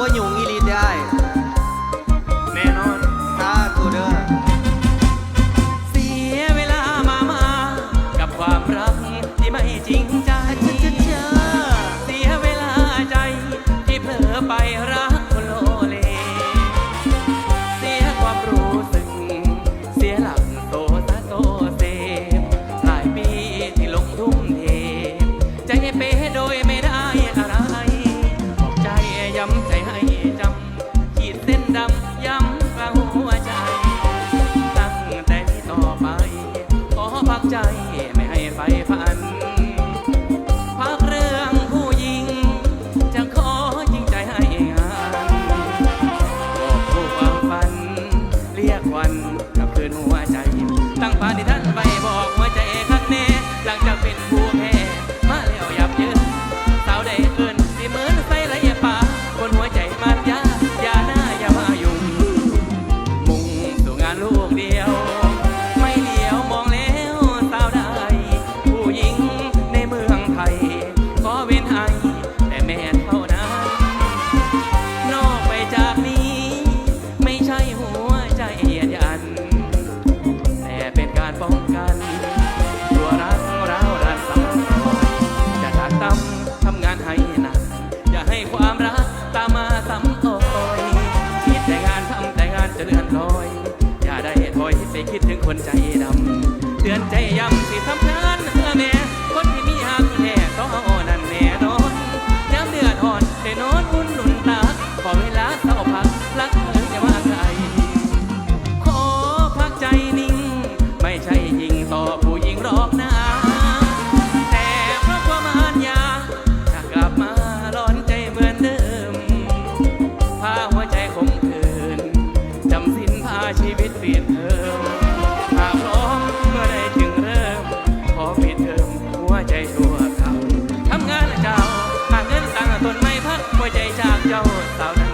บ่ยุ่งอีหลีได้ ngày em การป้องกัน ตัวรักของเราด้นสำคัญจะดักตั้มทำงานให้หนักอย่าให้ความรักตามมาซ้ำโอยคิดแต่งานทำแต่งานจะเลื่อนลอย อย่าได้ถอยไปคิดถึงคนใจดำเตือนใจย้ำที่ทำงาน ชีวิตเปลี่ยนเธอหากร้องเมื่อใดจึงเริ่ม ขอปิดเทอมหัวใจชั่วเขาทำงานเจ้าหาเงินสร้างตนไม่พักหัวใจจากเจ้าสาว